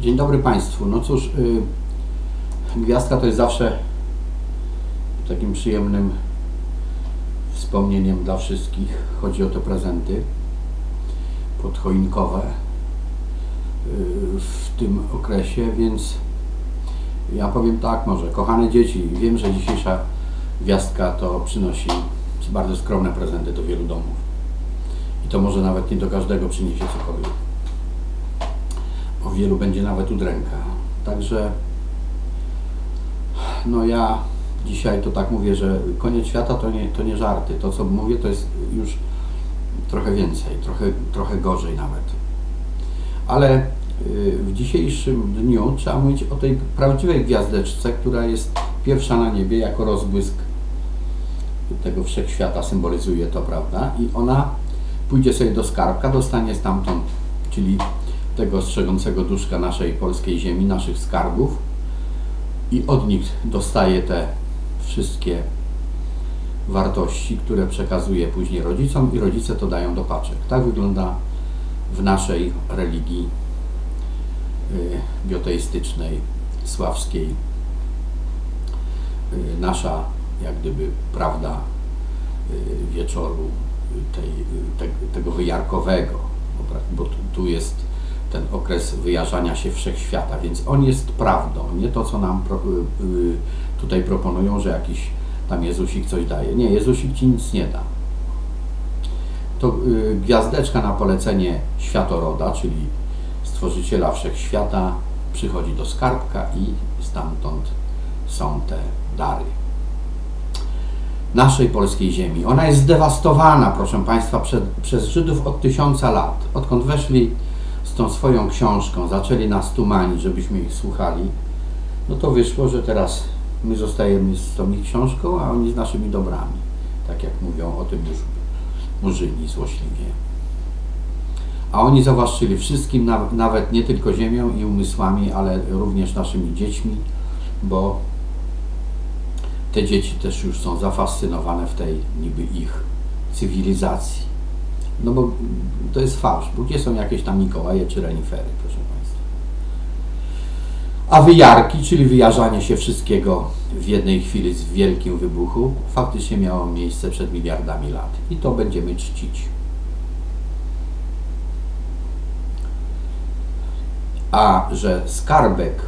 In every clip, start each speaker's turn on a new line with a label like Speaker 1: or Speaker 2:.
Speaker 1: Dzień dobry Państwu. No cóż, yy, gwiazdka to jest zawsze takim przyjemnym wspomnieniem dla wszystkich. Chodzi o te prezenty podchoinkowe yy, w tym okresie, więc ja powiem tak może, kochane dzieci, wiem, że dzisiejsza gwiazdka to przynosi bardzo skromne prezenty do wielu domów. I to może nawet nie do każdego przyniesie cokolwiek o wielu będzie nawet udręka. Także no ja dzisiaj to tak mówię, że koniec świata to nie, to nie żarty. To co mówię to jest już trochę więcej, trochę, trochę gorzej nawet. Ale y, w dzisiejszym dniu trzeba mówić o tej prawdziwej gwiazdeczce, która jest pierwsza na niebie jako rozbłysk tego wszechświata symbolizuje to, prawda? I ona pójdzie sobie do skarbka, dostanie stamtąd, czyli tego strzegącego duszka naszej polskiej ziemi, naszych skarbów i od nich dostaje te wszystkie wartości, które przekazuje później rodzicom i rodzice to dają do paczek. Tak wygląda w naszej religii y, bioteistycznej, sławskiej, y, nasza jak gdyby prawda y, wieczoru tej, te, tego wyjarkowego, bo tu jest ten okres wyjarzania się wszechświata, więc on jest prawdą, nie to, co nam pro, y, y, tutaj proponują, że jakiś tam Jezusik coś daje. Nie, Jezusik Ci nic nie da. To y, gwiazdeczka na polecenie światoroda, czyli stworzyciela wszechświata, przychodzi do skarbka i stamtąd są te dary naszej polskiej ziemi. Ona jest zdewastowana, proszę Państwa, przed, przez Żydów od tysiąca lat. Odkąd weszli tą swoją książką zaczęli nas tumanić, żebyśmy ich słuchali, no to wyszło, że teraz my zostajemy z tą ich książką, a oni z naszymi dobrami. Tak jak mówią o tym już murzyni złośliwie. A oni zawłaszczyli wszystkim, nawet nie tylko ziemią i umysłami, ale również naszymi dziećmi, bo te dzieci też już są zafascynowane w tej niby ich cywilizacji. No bo to jest fałsz, bo gdzie są jakieś tam Mikołaje czy renifery, proszę Państwa. A wyjarki, czyli wyjarzanie się wszystkiego w jednej chwili z wielkim wybuchu, faktycznie miało miejsce przed miliardami lat. I to będziemy czcić. A że skarbek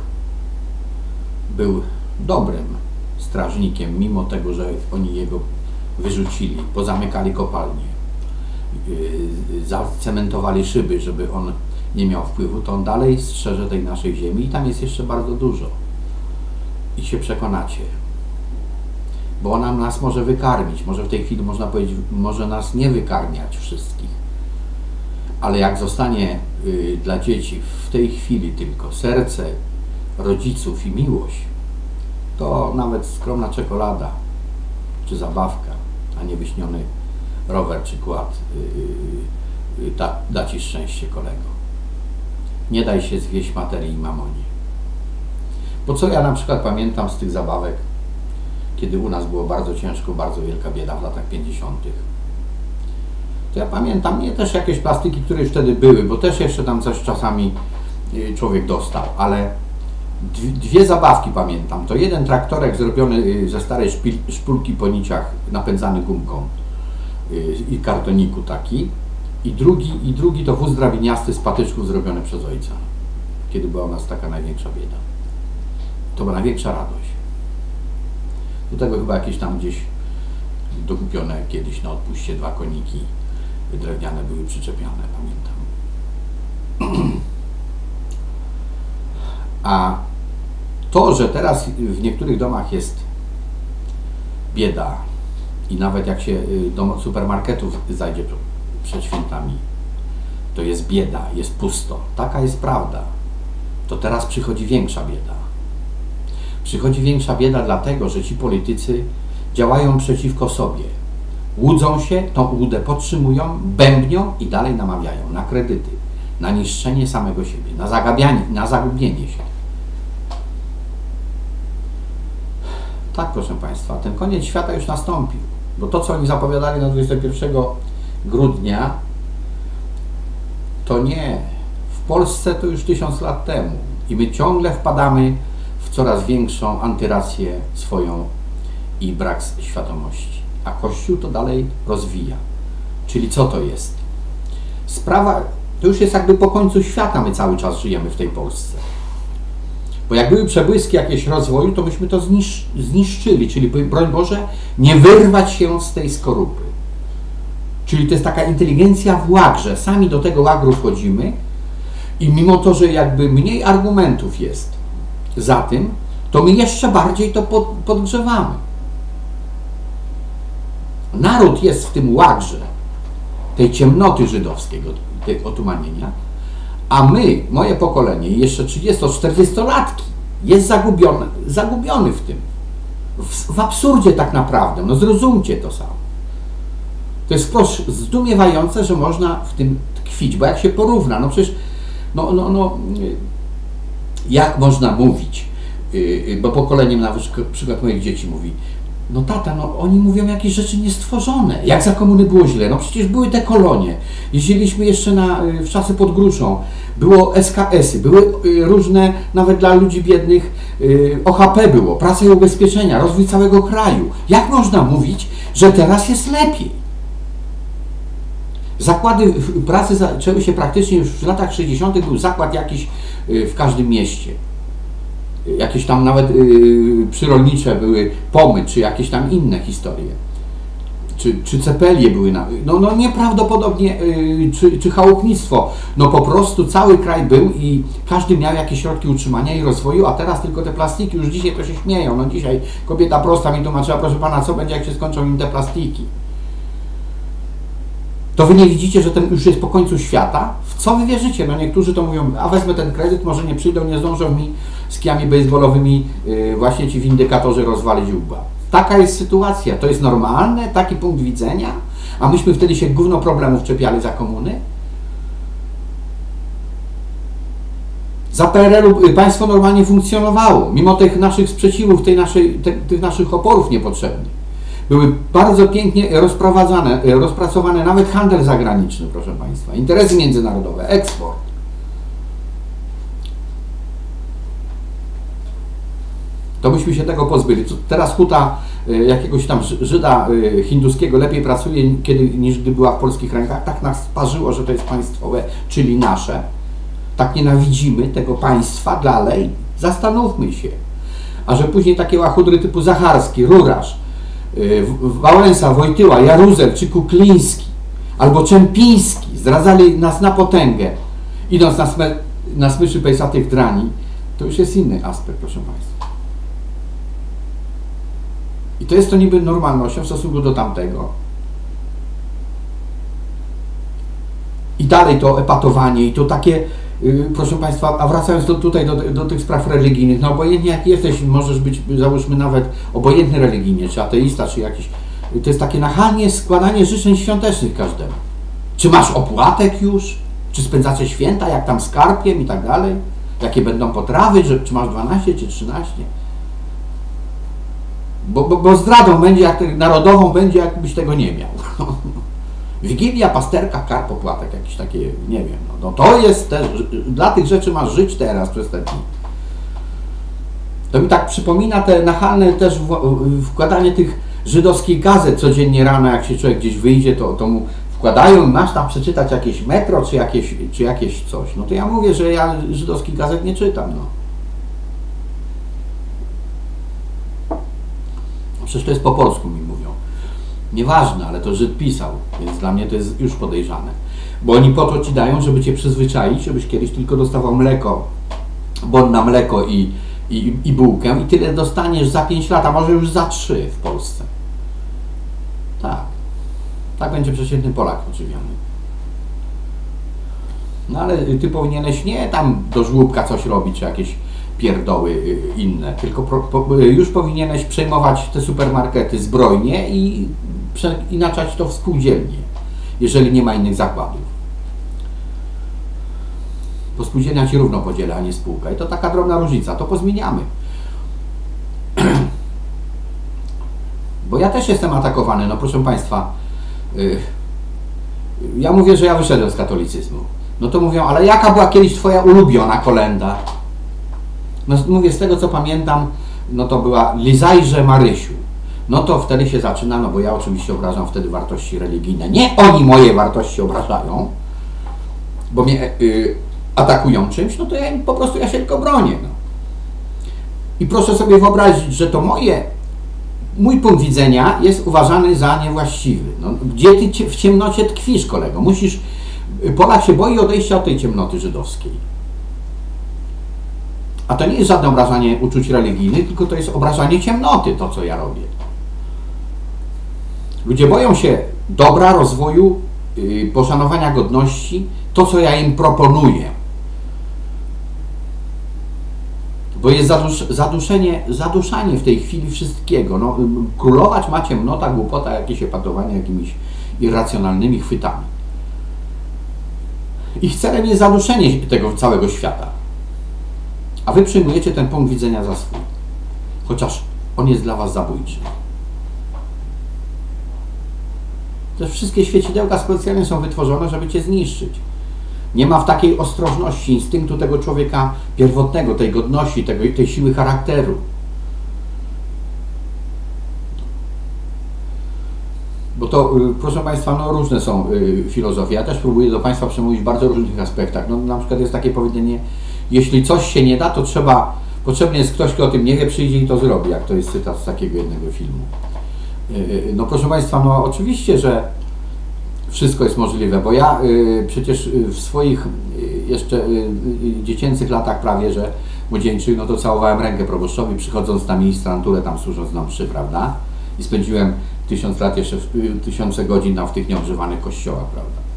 Speaker 1: był dobrym strażnikiem, mimo tego, że oni jego wyrzucili, pozamykali kopalnię, zacementowali szyby, żeby on nie miał wpływu, to on dalej strzeże tej naszej ziemi i tam jest jeszcze bardzo dużo. I się przekonacie. Bo ona nas może wykarmić, może w tej chwili można powiedzieć, może nas nie wykarmiać wszystkich. Ale jak zostanie y, dla dzieci w tej chwili tylko serce rodziców i miłość, to nawet skromna czekolada czy zabawka, a nie wyśniony rower czy kład yy, yy, da, da Ci szczęście kolego. Nie daj się zwieść materii i mamonie. Bo co ja na przykład pamiętam z tych zabawek, kiedy u nas było bardzo ciężko, bardzo wielka bieda w latach 50. To ja pamiętam nie też jakieś plastiki, które już wtedy były, bo też jeszcze tam coś czasami y, człowiek dostał, ale dwie zabawki pamiętam. To jeden traktorek zrobiony y, ze starej szpulki po niciach napędzany gumką i kartoniku taki. I drugi, I drugi to wóz drabiniasty z patyczków zrobiony przez ojca, kiedy była u nas taka największa bieda. To była największa radość. Do tego chyba jakieś tam gdzieś dokupione kiedyś na odpuście dwa koniki drewniane były przyczepiane, pamiętam. A to, że teraz w niektórych domach jest bieda, i nawet jak się y, do supermarketów zajdzie przed świętami, to jest bieda, jest pusto. Taka jest prawda. To teraz przychodzi większa bieda. Przychodzi większa bieda dlatego, że ci politycy działają przeciwko sobie. Łudzą się, tą łudę podtrzymują, bębnią i dalej namawiają na kredyty, na niszczenie samego siebie, na zagabianie, na zagubienie się. Tak, proszę Państwa, ten koniec świata już nastąpił. Bo to, co oni zapowiadali na 21 grudnia, to nie. W Polsce to już tysiąc lat temu. I my ciągle wpadamy w coraz większą antyrację swoją i brak świadomości. A Kościół to dalej rozwija. Czyli co to jest? Sprawa, to już jest jakby po końcu świata, my cały czas żyjemy w tej Polsce. Bo jak były przebłyski jakieś rozwoju, to myśmy to zniszczyli, czyli broń Boże, nie wyrwać się z tej skorupy. Czyli to jest taka inteligencja w łagrze. Sami do tego łagru wchodzimy i mimo to, że jakby mniej argumentów jest za tym, to my jeszcze bardziej to podgrzewamy. Naród jest w tym łagrze tej ciemnoty żydowskiego, tej otumanienia, a my, moje pokolenie, jeszcze 30-40-latki, jest zagubiony, zagubiony w tym. W, w absurdzie tak naprawdę. No zrozumcie to samo. To jest wprost zdumiewające, że można w tym tkwić, bo jak się porówna, no przecież, no, no, no jak można mówić, y, y, bo pokoleniem na przykład moich dzieci mówi, no tata, no oni mówią jakieś rzeczy niestworzone. Jak za komuny było źle? No przecież były te kolonie. Jeździliśmy jeszcze na, y, w czasy pod Gruszą. Było SKS-y, były różne, nawet dla ludzi biednych, OHP było, praca i ubezpieczenia, rozwój całego kraju. Jak można mówić, że teraz jest lepiej? Zakłady pracy zaczęły się praktycznie już w latach 60. był zakład jakiś y, w każdym mieście. Jakieś tam nawet y, przyrolnicze były pomy, czy jakieś tam inne historie. Czy, czy cepelie były, na, no, no nieprawdopodobnie, y, czy, czy chałupnictwo. No po prostu cały kraj był i każdy miał jakieś środki utrzymania i rozwoju, a teraz tylko te plastiki, już dzisiaj to się śmieją. No dzisiaj kobieta prosta mi tłumaczyła, proszę pana, co będzie, jak się skończą im te plastiki to wy nie widzicie, że ten już jest po końcu świata? W co wy wierzycie? No niektórzy to mówią, a wezmę ten kredyt, może nie przyjdą, nie zdążą mi z kijami baseballowymi yy, właśnie ci windykatorzy rozwalić łba. Taka jest sytuacja. To jest normalne, taki punkt widzenia, a myśmy wtedy się gówno problemów czepiali za komuny. Za PRL-u y, państwo normalnie funkcjonowało, mimo tych naszych sprzeciwów, tej naszej, te, tych naszych oporów niepotrzebnych. Były bardzo pięknie rozprowadzane, e, rozpracowane nawet handel zagraniczny, proszę Państwa, interesy międzynarodowe, eksport. To byśmy się tego pozbyli. Teraz huta e, jakiegoś tam Żyda e, hinduskiego lepiej pracuje kiedy, niż gdy była w polskich rękach. Tak nas parzyło, że to jest państwowe, czyli nasze. Tak nienawidzimy tego państwa dalej. Zastanówmy się. A że później takie łachudry typu Zacharski, Rurasz, Y, Wałęsa, Wojtyła, Jaruzel czy Kukliński albo Czempiński zdradzali nas na potęgę, idąc na, sme, na smyczy pejsatych drani, to już jest inny aspekt, proszę Państwa. I to jest to niby normalnością w stosunku do tamtego. I dalej to epatowanie i to takie Y, proszę Państwa, a wracając do, tutaj do, do tych spraw religijnych, no obojętnie jak jesteś, możesz być, załóżmy nawet obojętny religijnie, czy ateista, czy jakiś, to jest takie nachalnie składanie życzeń świątecznych każdemu. Czy masz opłatek już? Czy spędzacie święta, jak tam z karpiem i tak dalej? Jakie będą potrawy, że, czy masz 12 czy 13? Bo, bo, bo zdradą będzie, jak narodową będzie, jakbyś tego nie miał. Wigilia, pasterka, karp, opłatek, jakieś takie, nie wiem. No, no to jest też, dla tych rzeczy masz żyć teraz przez te dni. To mi tak przypomina te nachalne też wkładanie tych żydowskich gazet codziennie rano, jak się człowiek gdzieś wyjdzie, to, to mu wkładają masz tam przeczytać jakieś metro, czy jakieś, czy jakieś coś. No to ja mówię, że ja żydowskich gazet nie czytam, no. Przecież to jest po polsku mi mówią. Nieważne, ale to Żyd pisał, więc dla mnie to jest już podejrzane. Bo oni po to ci dają, żeby cię przyzwyczaić, żebyś kiedyś tylko dostawał mleko, bon na mleko i, i, i bułkę i tyle dostaniesz za 5 lat, a może już za 3 w Polsce. Tak. Tak będzie przeciętny Polak odżywiony. No ale ty powinieneś nie tam do żłóbka coś robić, czy jakieś pierdoły y, inne, tylko pro, po, już powinieneś przejmować te supermarkety zbrojnie i inaczać to w spółdzielnie, jeżeli nie ma innych zakładów. Bo spółdzielnia Ci równo podziela, a nie spółka. I to taka drobna różnica. To pozmieniamy. Bo ja też jestem atakowany. No proszę Państwa, yy, ja mówię, że ja wyszedłem z katolicyzmu. No to mówią, ale jaka była kiedyś Twoja ulubiona kolenda? No mówię, z tego co pamiętam, no to była Lizajże Marysiu. No to wtedy się zaczyna, no bo ja oczywiście obrażam wtedy wartości religijne. Nie oni moje wartości obrażają, bo mnie y, atakują czymś, no to ja im po prostu, ja się tylko bronię. No. I proszę sobie wyobrazić, że to moje, mój punkt widzenia jest uważany za niewłaściwy. No, gdzie ty w ciemnocie tkwisz, kolego? Musisz, Polak się boi odejścia od tej ciemnoty żydowskiej. A to nie jest żadne obrażanie uczuć religijnych, tylko to jest obrażanie ciemnoty, to co ja robię. Ludzie boją się dobra, rozwoju, yy, poszanowania godności, to co ja im proponuję. Bo jest zadusz, zaduszenie, zaduszanie w tej chwili wszystkiego. No, królować ma ciemnota, głupota, jakieś epatowanie jakimiś irracjonalnymi chwytami. Ich celem jest zaduszenie tego całego świata. A wy przyjmujecie ten punkt widzenia za swój. Chociaż on jest dla was zabójczy. Te wszystkie świecidełka specjalnie są wytworzone, żeby cię zniszczyć. Nie ma w takiej ostrożności instynktu tego człowieka pierwotnego, tej godności, tego, tej siły charakteru. Bo to, y, proszę Państwa, no różne są y, filozofie. Ja też próbuję do Państwa przemówić w bardzo różnych aspektach. No, na przykład jest takie powiedzenie, jeśli coś się nie da, to trzeba, potrzebny jest ktoś, kto o tym nie wie, przyjdzie i to zrobi, jak to jest cytat z takiego jednego filmu. Y, no proszę Państwa, no oczywiście, że wszystko jest możliwe, bo ja y, przecież w swoich jeszcze dziecięcych latach prawie, że młodzieńczych, no to całowałem rękę proboszczowi, przychodząc na ministranturę, tam służąc na mszy, prawda? I spędziłem tysiąc lat jeszcze, tysiące godzin tam w tych nieogrzewanych kościołach, prawda?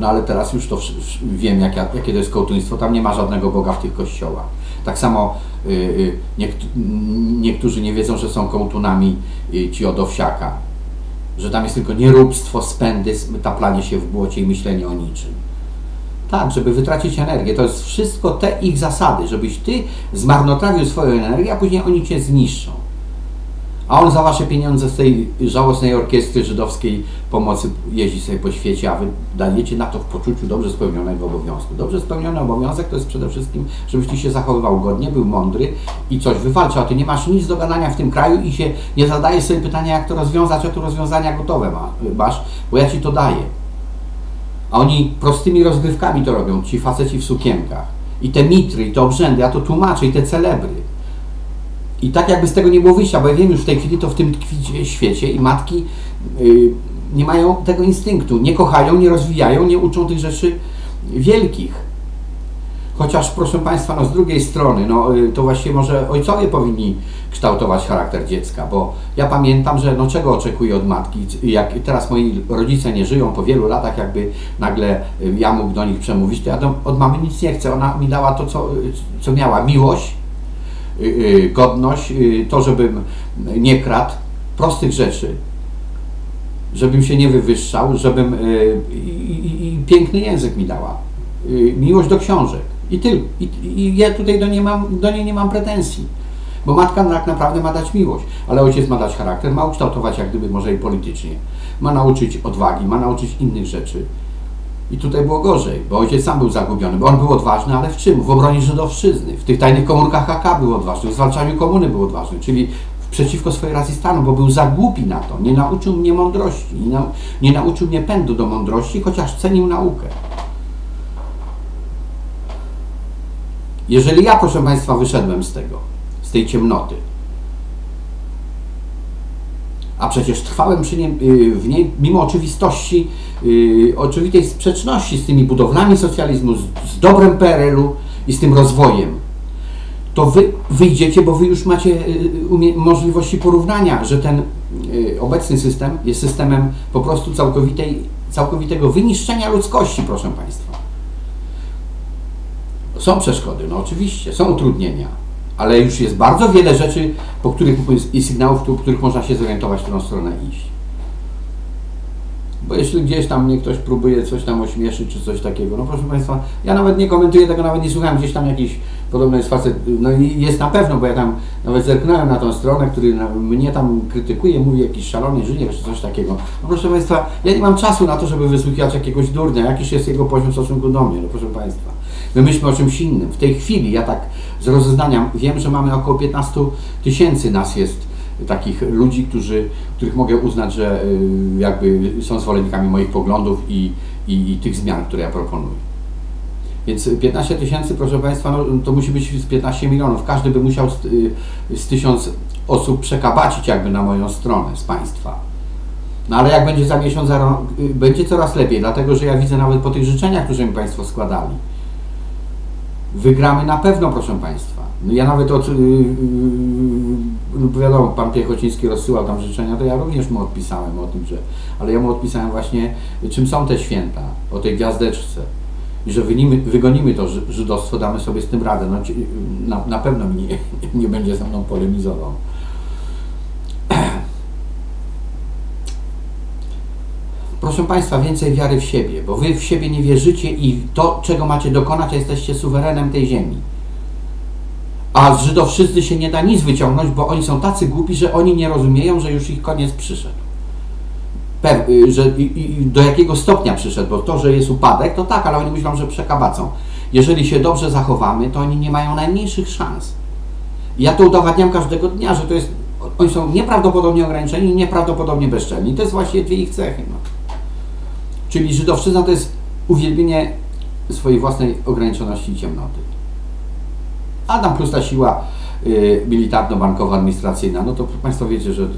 Speaker 1: No ale teraz już to wiem, jak, jakie to jest kołtuństwo. Tam nie ma żadnego Boga w tych kościołach. Tak samo y, niektórzy nie wiedzą, że są kołtunami y, ci od owsiaka że tam jest tylko nieróbstwo, spędy, taplanie się w błocie i myślenie o niczym. Tak, żeby wytracić energię. To jest wszystko te ich zasady, żebyś ty zmarnotrawił swoją energię, a później oni cię zniszczą a on za wasze pieniądze z tej żałosnej orkiestry żydowskiej pomocy jeździ sobie po świecie, a wy dajecie na to w poczuciu dobrze spełnionego obowiązku. Dobrze spełniony obowiązek to jest przede wszystkim, żebyś ty się zachowywał godnie, był mądry i coś wywalczył, a ty nie masz nic do gadania w tym kraju i się nie zadajesz sobie pytania, jak to rozwiązać, a tu rozwiązania gotowe masz, bo ja ci to daję. A oni prostymi rozgrywkami to robią, ci faceci w sukienkach. I te mitry, i te obrzędy, ja to tłumaczę, i te celebry. I tak jakby z tego nie było wyjścia, bo ja wiem już w tej chwili to w tym tkwi świecie i matki yy, nie mają tego instynktu, nie kochają, nie rozwijają, nie uczą tych rzeczy wielkich. Chociaż, proszę Państwa, no z drugiej strony, no, yy, to właściwie może ojcowie powinni kształtować charakter dziecka, bo ja pamiętam, że no czego oczekuję od matki, jak teraz moi rodzice nie żyją po wielu latach, jakby nagle yy, ja mógł do nich przemówić, to ja do, od mamy nic nie chcę, ona mi dała to, co, co miała, miłość, Y, y, godność, y, to, żebym nie kradł prostych rzeczy, żebym się nie wywyższał, żebym i, i, i piękny język mi dała, miłość do książek i tylko. I, I, ja tutaj do niej, mam, do niej nie mam pretensji. Bo matka tak naprawdę ma dać miłość, ale ojciec ma dać charakter, ma ukształtować jak gdyby może i politycznie. Ma nauczyć odwagi, ma nauczyć innych rzeczy. I tutaj było gorzej, bo ojciec sam był zagubiony, bo on był odważny, ale w czym? W obronie Żydowszczyzny. W tych tajnych komórkach HK był odważny, w zwalczaniu komuny był odważny, czyli przeciwko swojej racji stanu, bo był za głupi na to. Nie nauczył mnie mądrości, nie, nau nie nauczył mnie pędu do mądrości, chociaż cenił naukę. Jeżeli ja, proszę Państwa, wyszedłem z tego, z tej ciemnoty, a przecież trwałem przy niej, y, w niej mimo oczywistości, yy, oczywistej sprzeczności z tymi budowlami socjalizmu, z, z dobrem PRL-u i z tym rozwojem. To wy wyjdziecie, bo wy już macie yy, możliwości porównania, że ten obecny system jest systemem po prostu całkowitej, całkowitego wyniszczenia ludzkości, proszę Państwa. Są przeszkody, no oczywiście, są utrudnienia, ale już jest bardzo wiele rzeczy, po których i sygnałów, po których można się zorientować, w którą stronę iść. Bo jeśli gdzieś tam mnie ktoś próbuje coś tam ośmieszyć, czy coś takiego, no proszę Państwa, ja nawet nie komentuję tego, nawet nie słucham gdzieś tam jakichś Podobno jest facet, no i jest na pewno, bo ja tam nawet zerknąłem na tą stronę, który mnie tam krytykuje, mówi jakiś szalony inżynier czy coś takiego. No proszę Państwa, ja nie mam czasu na to, żeby wysłuchiwać jakiegoś durnia, jakiś jest jego poziom w stosunku do mnie, no proszę Państwa. My myślimy o czymś innym. W tej chwili, ja tak z rozeznania wiem, że mamy około 15 tysięcy nas jest takich ludzi, którzy, których mogę uznać, że y, jakby są zwolennikami moich poglądów i, i, i tych zmian, które ja proponuję. Więc 15 tysięcy, proszę Państwa, no, to musi być z 15 milionów. Każdy by musiał z, y, z tysiąc osób przekabacić jakby na moją stronę z Państwa. No ale jak będzie za miesiąc, za rok, y, będzie coraz lepiej, dlatego że ja widzę nawet po tych życzeniach, które mi Państwo składali. Wygramy na pewno, proszę Państwa. No ja nawet od, yy, wiadomo, Pan Piechociński rozsyłał tam życzenia, to ja również mu odpisałem o tym, że, ale ja mu odpisałem właśnie, czym są te święta, o tej gwiazdeczce i że wynimy, wygonimy to żydostwo, damy sobie z tym radę. No, na, na pewno nie, nie będzie ze mną polemizował. Proszę Państwa, więcej wiary w siebie, bo Wy w siebie nie wierzycie i to, czego macie dokonać, jesteście suwerenem tej ziemi. A z żydowszczyzny się nie da nic wyciągnąć, bo oni są tacy głupi, że oni nie rozumieją, że już ich koniec przyszedł. Y, że i, i do jakiego stopnia przyszedł, bo to, że jest upadek, to tak, ale oni myślą, że przekabacą. Jeżeli się dobrze zachowamy, to oni nie mają najmniejszych szans. Ja to udowadniam każdego dnia, że to jest, oni są nieprawdopodobnie ograniczeni i nieprawdopodobnie bezczelni. To jest właśnie dwie ich cechy. No. Czyli żydowszczyzna to jest uwielbienie swojej własnej ograniczoności i ciemnoty. A tam plus ta siła y, militarno-bankowa, administracyjna, no to Państwo wiecie, że y,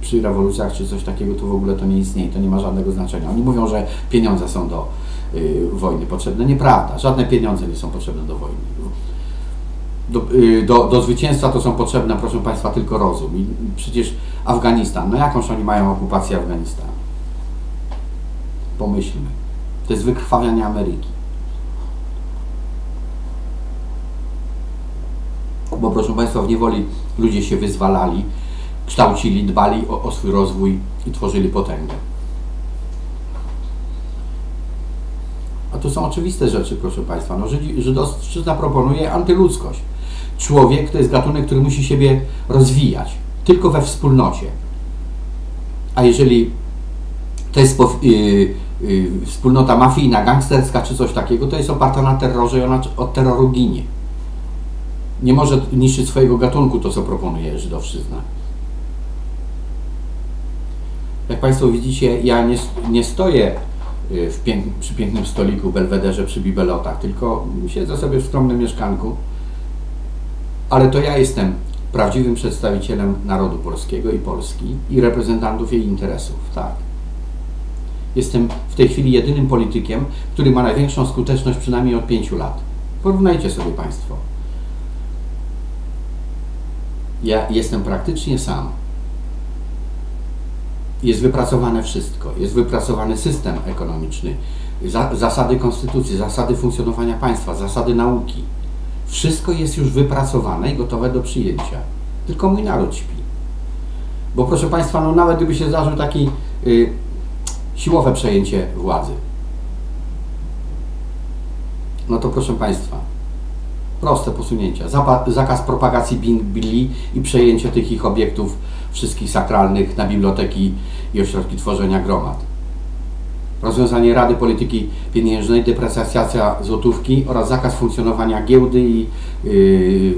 Speaker 1: przy rewolucjach czy coś takiego to w ogóle to nie istnieje, to nie ma żadnego znaczenia. Oni mówią, że pieniądze są do y, wojny potrzebne. Nieprawda, żadne pieniądze nie są potrzebne do wojny. Do, do, do, zwycięstwa to są potrzebne, proszę Państwa, tylko rozum. I przecież Afganistan, no jakąś oni mają okupację Afganistanu? Pomyślmy. To jest wykrwawianie Ameryki. Bo proszę Państwa, w niewoli ludzie się wyzwalali, kształcili, dbali o, o swój rozwój i tworzyli potęgę. A to są oczywiste rzeczy, proszę Państwa. No, Żydowszczyzna proponuje antyludzkość. Człowiek to jest gatunek, który musi siebie rozwijać, tylko we wspólnocie. A jeżeli to jest yy, yy, wspólnota mafijna, gangsterska czy coś takiego, to jest oparta na terrorze i ona od terroru ginie. Nie może niszczyć swojego gatunku to, co proponuje żydowszczyzna. Jak Państwo widzicie, ja nie, nie stoję y, przy pięknym stoliku, belwederze, przy bibelotach, tylko siedzę sobie w skromnym mieszkanku, ale to ja jestem prawdziwym przedstawicielem narodu polskiego i Polski i reprezentantów jej interesów, tak. Jestem w tej chwili jedynym politykiem, który ma największą skuteczność przynajmniej od pięciu lat. Porównajcie sobie Państwo. Ja jestem praktycznie sam jest wypracowane wszystko. Jest wypracowany system ekonomiczny, za, zasady konstytucji, zasady funkcjonowania państwa, zasady nauki. Wszystko jest już wypracowane i gotowe do przyjęcia. Tylko mój naród śpi. Bo proszę Państwa, no nawet gdyby się zdarzył taki y, siłowe przejęcie władzy, no to proszę Państwa, proste posunięcia. Zakaz propagacji Bibli i przejęcie tych ich obiektów wszystkich sakralnych na biblioteki i ośrodki tworzenia gromad. Rozwiązanie Rady Polityki Pieniężnej, deprecjacja złotówki oraz zakaz funkcjonowania giełdy i yy,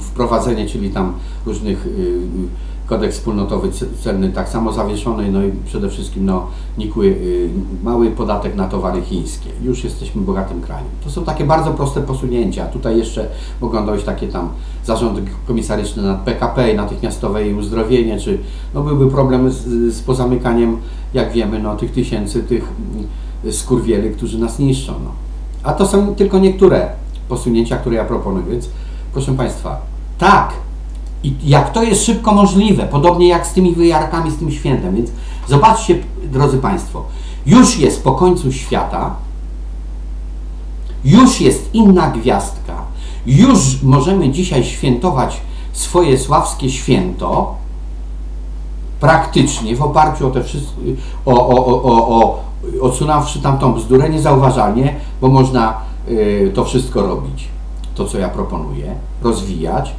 Speaker 1: wprowadzenie, czyli tam różnych yy, kodeks wspólnotowy celny tak samo zawieszony, no i przede wszystkim no, nikły, y, mały podatek na towary chińskie. Już jesteśmy bogatym krajem. To są takie bardzo proste posunięcia. Tutaj jeszcze mogą dojść takie tam zarządy komisaryczne nad PKP natychmiastowe jej uzdrowienie, czy no, byłby problem z, z pozamykaniem, jak wiemy, no, tych tysięcy tych y, skurwieli, którzy nas niszczą. No. A to są tylko niektóre posunięcia, które ja proponuję, więc proszę Państwa, tak, i jak to jest szybko możliwe, podobnie jak z tymi wyjarkami, z tym świętem. Więc zobaczcie, drodzy Państwo, już jest po końcu świata, już jest inna gwiazdka, już możemy dzisiaj świętować swoje sławskie święto, praktycznie w oparciu o te wszystkie, o, o, o, o, odsunąwszy tamtą bzdurę, niezauważalnie, bo można y, to wszystko robić. to, co ja proponuję, rozwijać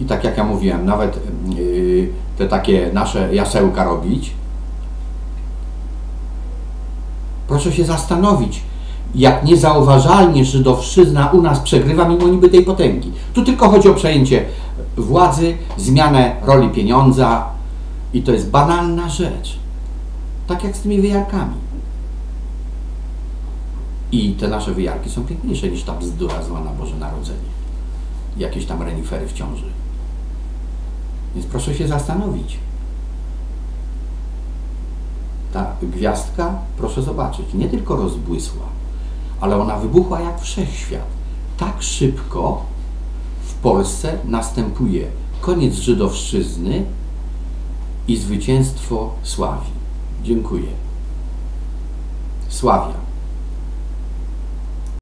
Speaker 1: i tak jak ja mówiłem, nawet yy, te takie nasze jasełka robić. Proszę się zastanowić, jak niezauważalnie żydowszczyzna u nas przegrywa mimo niby tej potęgi. Tu tylko chodzi o przejęcie władzy, zmianę roli pieniądza i to jest banalna rzecz. Tak jak z tymi wyjarkami. I te nasze wyjarki są piękniejsze niż ta bzdura zwana Boże Narodzenie. Jakieś tam renifery w ciąży. Więc proszę się zastanowić. Ta gwiazdka, proszę zobaczyć, nie tylko rozbłysła, ale ona wybuchła jak wszechświat. Tak szybko w Polsce następuje koniec żydowszczyzny i zwycięstwo Sławii. Dziękuję. Sławia.